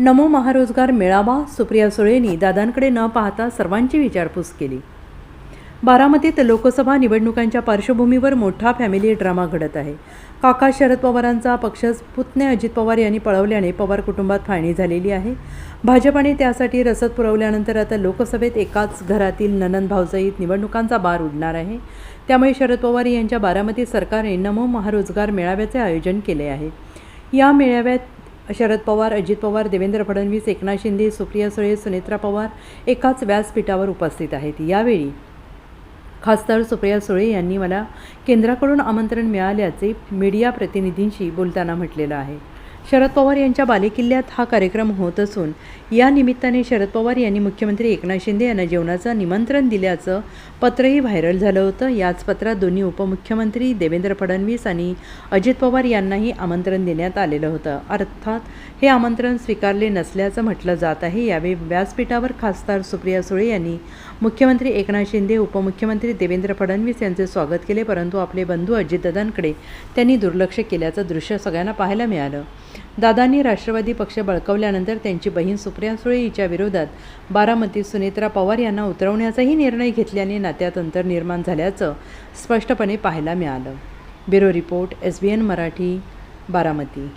नमो महारोजगार मेळावा सुप्रिया सुळेंनी दादांकडे न पाहता सर्वांची विचारपूस केली. बारामतीत लोकसभा निवडणुकांच्या पार्श्वभूमीवर मोठा फॅमिली ड्रामा घडत आहे. काका शरद पवारांचा पक्ष पुतणे अजित पवार यांनी पळवल्याने पवार कुटुंबात फाळणी झालेली आहे. भाजपाने त्यासाठी रसद पुरवल्यानंतर आता लोकसभेत एकाच घरातील ननंद भावजाईत निवडणुकांचा बार उडणार आहे. त्यामुळे शरद पवार यांच्या बारामती सरकारने नमो महारोजगार मेळाव्याचे आयोजन केले आहे. या मेळाव्यात शरद पवार अजित पवार देवेंद्र फडणवीस एकनाथ शिंदे सुप्रिया सुळे सुनेत्रा पवार एकाच व्यासपीठावर उपस्थित आहेत. यावेळी खासदार सुप्रिया सुळे यांनी मला केंद्राकडून आमंत्रण मिळाल्याचे मीडिया प्रतिनिधींशी बोलताना म्हटलेलं आहे. शरद पवार यांच्या बालेकिल्ल्यात हा कार्यक्रम होत असून या निमित्ताने शरद पवार यांनी मुख्यमंत्री एकनाथ शिंदे यांना जेवणाचं निमंत्रण दिल्याचं पत्रही व्हायरल झालं होतं. याच पत्रात दोन्ही उपमुख्यमंत्री देवेंद्र फडणवीस आणि अजित पवार यांनाही आमंत्रण देण्यात आलेलं होतं. अर्थात हे आमंत्रण स्वीकारले नसल्याचं म्हटलं जात आहे. यावेळी व्यासपीठावर खासदार सुप्रिया सुळे यांनी मुख्यमंत्री एकनाथ शिंदे उपमुख्यमंत्री देवेंद्र फडणवीस यांचे स्वागत केले परंतु आपले बंधू अजितदादांकडे त्यांनी दुर्लक्ष केल्याचं दृश्य सगळ्यांना पाहायला मिळालं. दादांनी राष्ट्रवादी पक्ष बळकवल्यानंतर त्यांची बहीण सुप्रिया सुळे हिच्या विरोधात बारामतीत सुनेत्रा पवार यांना उतरवण्याचाही निर्णय घेतल्याने नात्यात अंतर निर्माण झाल्याचं स्पष्टपणे पाहायला मिळालं. Bureau report S B N Marathi Baramati.